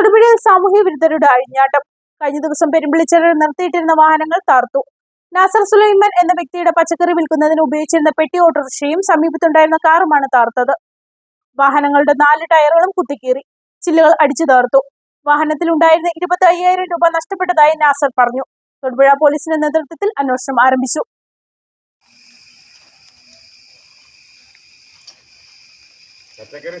തൊടുപുഴയിൽ സാമൂഹ്യ വിരുദ്ധരുടെ അഴിഞ്ഞാട്ടം. കഴിഞ്ഞ ദിവസം പെരുമ്പിളിച്ചറിൽ നിർത്തിയിട്ടിരുന്ന വാഹനങ്ങൾ താർത്തു നാസർ സുലൈമാൻ എന്ന വ്യക്തിയുടെ പച്ചക്കറി വിൽക്കുന്നതിന് ഉപയോഗിച്ചിരുന്ന പെട്ടി ഓട്ടോറിക്ഷയും സമീപത്തുണ്ടായിരുന്ന കാറുമാണ് താർത്തത് വാഹനങ്ങളുടെ നാല് ടയറുകളും കുത്തിക്കീറി. ചില്ലുകൾ അടിച്ചു താർത്തു വാഹനത്തിലുണ്ടായിരുന്ന ഇരുപത്തി അയ്യായിരം രൂപ നഷ്ടപ്പെട്ടതായി നാസർ പറഞ്ഞു. തൊടുപുഴ പോലീസിന്റെ നേതൃത്വത്തിൽ അന്വേഷണം ആരംഭിച്ചു. പച്ചക്കറി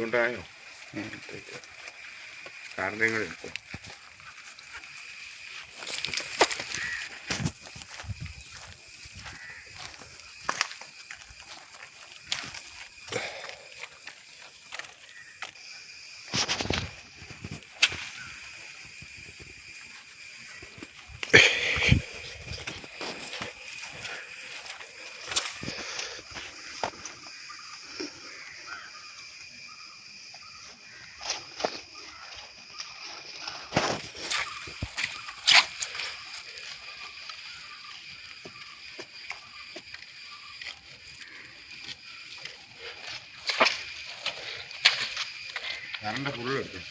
ബുദ്ധിമുട്ടായോ കാരണങ്ങൾ കറണ്ട് ഫുള്ള് എടുത്തു